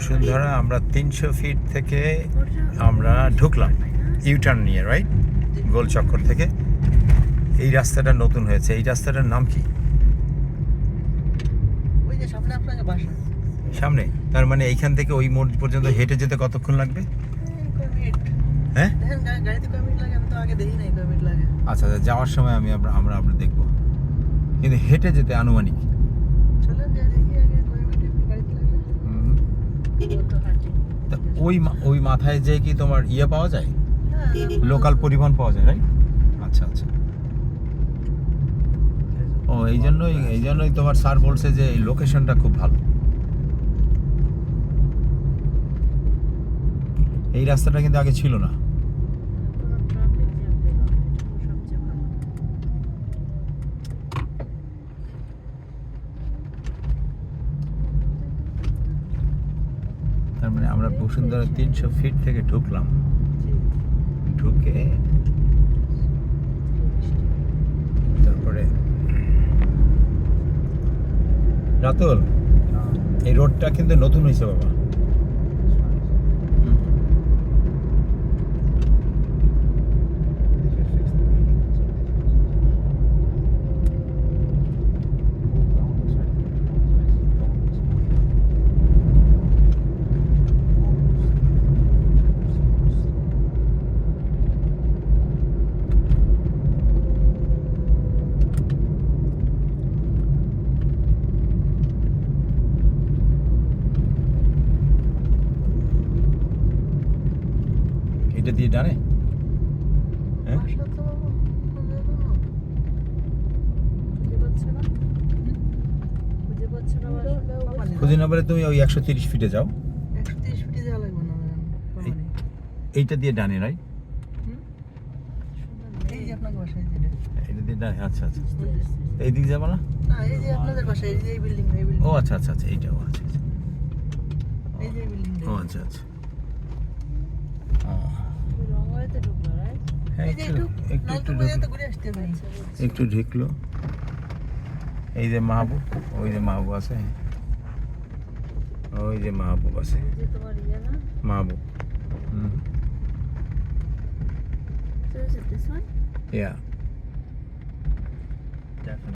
বসুন্ধরা আমরা তিনশো ফিট থেকে আমরা ঢুকলাম। ইউটার্ন নিয়ে রাইট গোল চক্কর থেকে। এই রাস্তাটা নতুন হয়েছে। এই রাস্তাটার নাম কি? সামনে সামনে? তার মানে এইখান থেকে ওই মোড় পর্যন্ত হেঁটে যেতে কতক্ষণ লাগবে? হ্যাঁ? আচ্ছা আচ্ছা যাওয়ার সময় আমি আমরা আমরা আমরা দেখব। কিন্তু হেঁটে যেতে আনুমানিক। ওই ওই মাথায় যে কি তোমার ইয়ে পাওয়া যায়? হ্যাঁ। লোকাল পরিবহন পাওয়া যায় রাইট আচ্ছা আচ্ছা। ও এই জন্যই এই জন্যই তোমার স্যার বলছে যে এই লোকেশনটা খুব ভালো। এই রাস্তাটা কিন্তু আগে ছিল না তার মানে আমরা বসুন্ধরা তিনশো ফিট থেকে ঢুকলাম। ঢুকে তারপরে রাতুল, এই রোডটা কিন্তু নতুন হয়েছে বাবা। এটা দিয়ে ডানে হ্যাঁ। খুঁজে না তুমি ওই একশো তিরিশ ফিটে যাও 130 ফিটে যাওয়া লাগবে না বাবা এই- নেই। এইটা দিয়ে ডানে যে এটা। দিয়ে ডানে আচ্ছা আচ্ছা এই দিক যাব না ও আচ্ছা আচ্ছা আচ্ছা এইটাও আচ্ছা ও আচ্ছা আচ্ছা একটু একটু একটু নালটু একটু পর্যন্ত ঢুকলো ঘুরে আসতে পারি একটু ঢুকলো এই যে মাহবুব ওই যে মাহবুব আছে ওই যে মাহবুব আছে তোমার ইয়ে না মাহবুব হুম So is it this one? Yeah. Definitely.